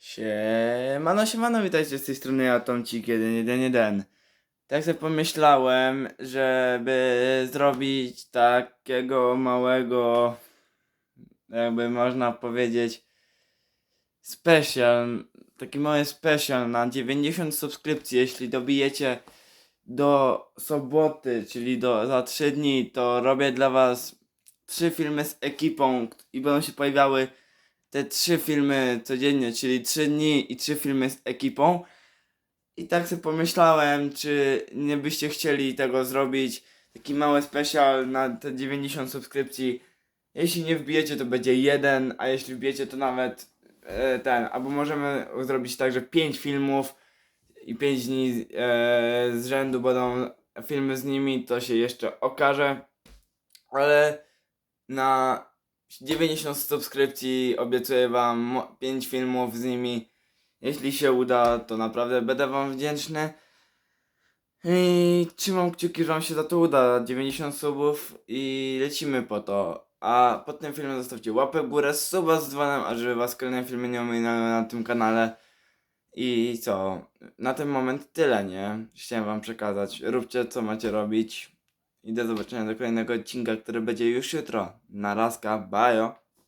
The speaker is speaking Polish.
Siemano, siemano, witajcie z tej strony ja, Tomcik, jeden, jeden, jeden. Tak sobie pomyślałem, żeby zrobić takiego małego, jakby można powiedzieć, special, taki mały special na 90 subskrypcji, jeśli dobijecie do soboty, czyli do, za 3 dni, to robię dla was trzy filmy z ekipą i będą się pojawiały te trzy filmy codziennie, czyli trzy dni i trzy filmy z ekipą. I tak sobie pomyślałem, czy nie byście chcieli tego zrobić, taki mały special na te 90 subskrypcji. Jeśli nie wbijecie, to będzie jeden, a jeśli wbijecie, to nawet e, ten, albo możemy zrobić tak, że 5 filmów i 5 dni e, z rzędu będą filmy z nimi, to się jeszcze okaże. Ale na 90 subskrypcji obiecuję wam 5 filmów z nimi. Jeśli się uda, to naprawdę będę wam wdzięczny. I trzymam kciuki, że wam się za to uda. 90 subów i lecimy po to. A pod tym filmem zostawcie łapę górę, suba z dzwonem, a żeby was kolejne filmy nie ominęły na tym kanale. I co? Na ten moment tyle, nie? Chciałem wam przekazać. Róbcie co macie robić. I do zobaczenia do kolejnego odcinka, który będzie już jutro. Na razka, bajo.